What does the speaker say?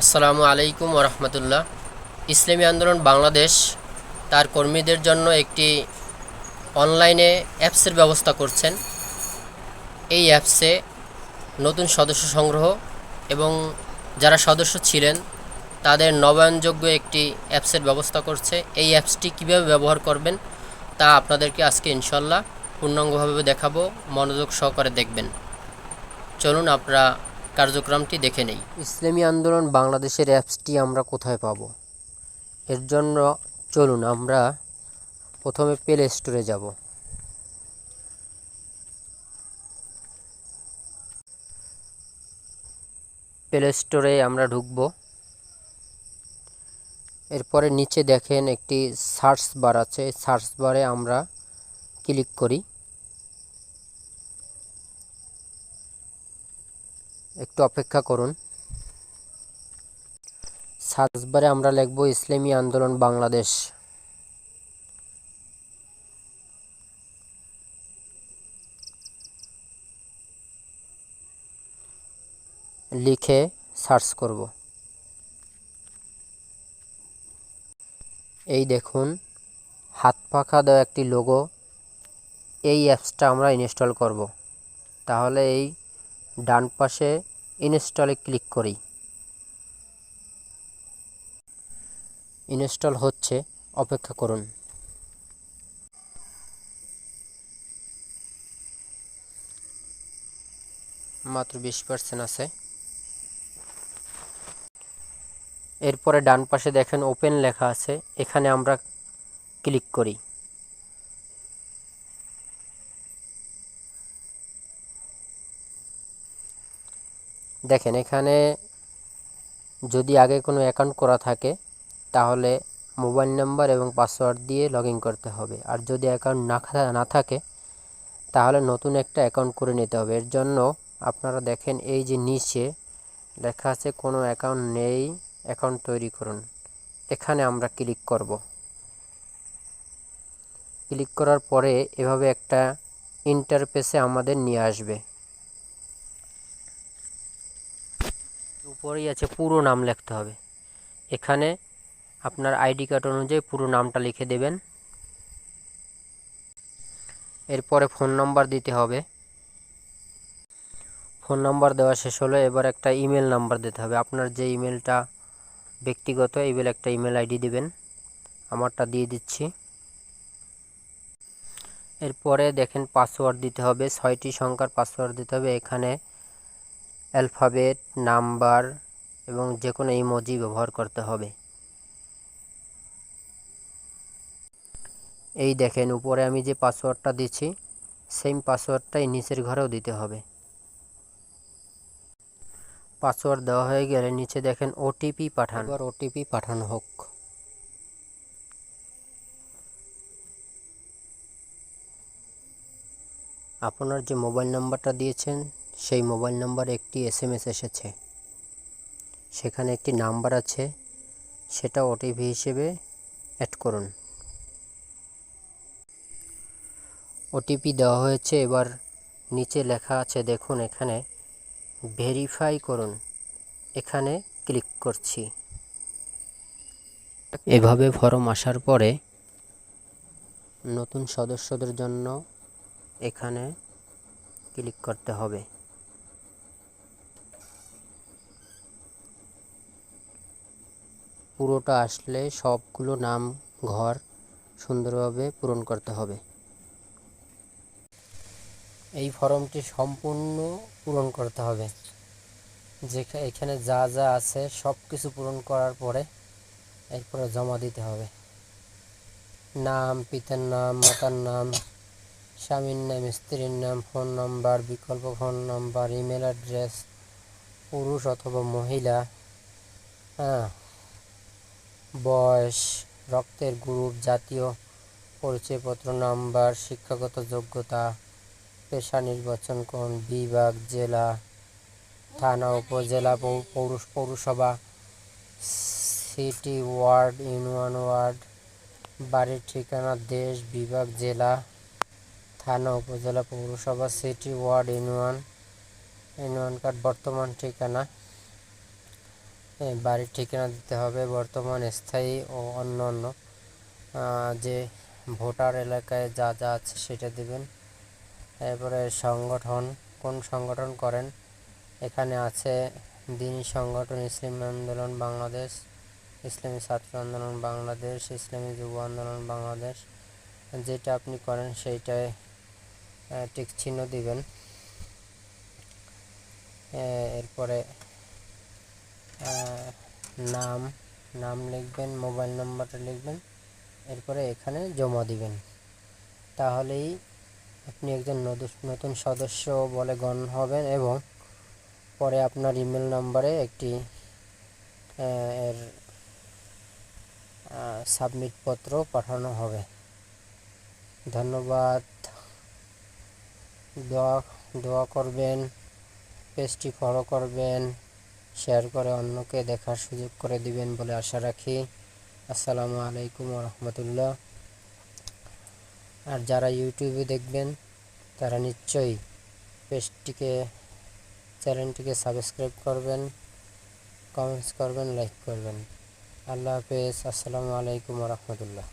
আসসালামু আলাইকুম ওরহমতুল্লাহ ইসলামী আন্দোলন বাংলাদেশ তার কর্মীদের জন্য একটি অনলাইনে অ্যাপসের ব্যবস্থা করছেন। এই অ্যাপসে নতুন সদস্য সংগ্রহ এবং যারা সদস্য ছিলেন, তাদের নবায়নযোগ্য একটি অ্যাপসের ব্যবস্থা করছে। এই অ্যাপসটি কীভাবে ব্যবহার করবেন তা আপনাদেরকে আজকে ইনশাল্লাহ পূর্ণাঙ্গভাবে দেখাবো। মনোযোগ সহকারে দেখবেন। চলুন, আপনারা কার্যক্রমটি দেখে নেই। ইসলামী আন্দোলন বাংলাদেশের অ্যাপসটি আমরা কোথায় পাবো? এর জন্য চলুন আমরা প্রথমে প্লে স্টোরে যাব। প্লে স্টোরে আমরা ঢুকব। এরপরে নিচে দেখেন একটি সার্চ বার আছে। সার্চ বারে আমরা ক্লিক করি। অপেক্ষা করুন। সার্চ বারে আমরা লিখব ইসলামী আন্দোলন বাংলাদেশ। লিখে সার্চ করব। এই দেখুন, হাত পাখা দেওয়া একটি লোগো এই অ্যাপসটা আমরা ইনস্টল করব। তাহলে এই ডান পাশে ইনস্টলে ক্লিক করি। ইনস্টল হচ্ছে, অপেক্ষা করুন। মাত্র বিশ পার্সেন্ট আছে। এরপরে ডান পাশে দেখেন ওপেন লেখা আছে, এখানে আমরা ক্লিক করি। দেখেন, এখানে যদি আগে কোনো অ্যাকাউন্ট করা থাকে, তাহলে মোবাইল নাম্বার এবং পাসওয়ার্ড দিয়ে লগ করতে হবে। আর যদি অ্যাকাউন্ট না না থাকে, তাহলে নতুন একটা অ্যাকাউন্ট করে নিতে হবে। এর জন্য আপনারা দেখেন, এই যে নিচে লেখা আছে, কোনো অ্যাকাউন্ট নেই অ্যাকাউন্ট তৈরি করুন। এখানে আমরা ক্লিক করব। ক্লিক করার পরে এভাবে একটা ইন্টারপেসে আমাদের নিয়ে আসবে। উপরেই আছে পুরো নাম লিখতে হবে। এখানে আপনার আইডি কার্ড অনুযায়ী পুরো নামটা লিখে দেবেন। এরপরে ফোন নাম্বার দিতে হবে। ফোন নাম্বার দেওয়া শেষ হলো, এবার একটা ইমেল নাম্বার দিতে হবে। আপনার যে ইমেলটা ব্যক্তিগত ইমেল একটা ইমেল আইডি দিবেন। আমারটা দিয়ে দিচ্ছি। এরপরে দেখেন পাসওয়ার্ড দিতে হবে, ছয়টি সংখ্যার পাসওয়ার্ড দিতে হবে। এখানে অ্যালফাবেট নাম্বার এবং যে কোনো ইমোজি ব্যবহার করতে হবে। এই দেখেন উপরে আমি যে পাসওয়ার্ডটা দিচ্ছি সেম পাসওয়ার্ডটাই নিচের ঘরেও দিতে হবে। পাসওয়ার্ড দেওয়া হয়ে গেলে নিচে দেখেন ওটিপি পাঠান। এবার ওটিপি পাঠানো হোক। আপনার যে মোবাইল নাম্বারটা দিয়েছেন সেই মোবাইল নাম্বারে একটি এসএমএস এসেছে। সেখানে একটি নাম্বার আছে, সেটা ওটিপি হিসেবে অ্যাড করুন। ওটিপি দেওয়া হয়েছে, এবার নিচে লেখা আছে, দেখুন এখানে ভেরিফাই করুন। এখানে ক্লিক করছি। এভাবে ফর্ম আসার পরে নতুন সদস্যদের জন্য এখানে ক্লিক করতে হবে। পুরোটা আসলে সবগুলো নাম ঘর সুন্দরভাবে পূরণ করতে হবে। এই ফর্মটি সম্পূর্ণ পূরণ করতে হবে। যে এখানে যা যা আছে সব কিছু পূরণ করার পরে এরপরে জমা দিতে হবে। নাম, পিতার নাম, মাতার নাম, স্বামীর নাম, স্ত্রীর নাম, ফোন নাম্বার, বিকল্প ফোন নাম্বার, ইমেল অ্যাড্রেস, পুরুষ অথবা মহিলা হ্যাঁ বয়স, রক্তের গ্রুপ, জাতীয় পরিচয়পত্র নাম্বার, শিক্ষাগত যোগ্যতা, পেশা নির্বাচন কোন বিভাগ, জেলা, থানা, উপজেলা, পৌ- পৌরস পৌরসভা, সিটি ওয়ার্ড, ইউনিয়ন ওয়ার্ড, বাড়ির ঠিকানা, দেশ, বিভাগ, জেলা, থানা, উপজেলা, পৌরসভা, city ward, union union card, বর্তমান ঠিকানা। বাড়ির ঠিকানা দিতে হবে বর্তমান স্থায়ী ও অন্য অন্য যে ভোটার এলাকায় যা যা আছে সেটা দিবেন। এরপরে সংগঠন, কোন সংগঠন করেন? এখানে আছে দিনী সংগঠন, ইসলামী আন্দোলন বাংলাদেশ, ইসলামী ছাত্র আন্দোলন বাংলাদেশ, ইসলামী যুব আন্দোলন বাংলাদেশ। যেটা আপনি করেন সেইটায় টিক চিহ্ন দিবেন। এরপরে নাম নাম লিখবেন, মোবাইল নাম্বারটা লিখবেন, এরপরে এখানে জমা দিবেন। তাহলেই আপনি একজন নতুন সদস্য বলে গণ্য হবেন এবং পরে আপনার ইমেল নাম্বারে একটি এর সাবমিট পত্র পাঠানো হবে। ধন্যবাদ। দোয়া দোয়া করবেন, পেজটি ফলো করবেন। শেয়ার করে অন্যকে দেখার সুযোগ করে দিবেন বলে আশা রাখি। আসসালামু আলাইকুম রহমতুল্লাহ। আর যারা ইউটিউবে দেখবেন, তারা নিশ্চয়ই পেজটিকে, চ্যানেলটিকে সাবস্ক্রাইব করবেন কমেন্টস করবেন লাইক করবেন। আল্লাহ হাফেজ। আসসালামু আলাইকুম রহমতুল্লাহ।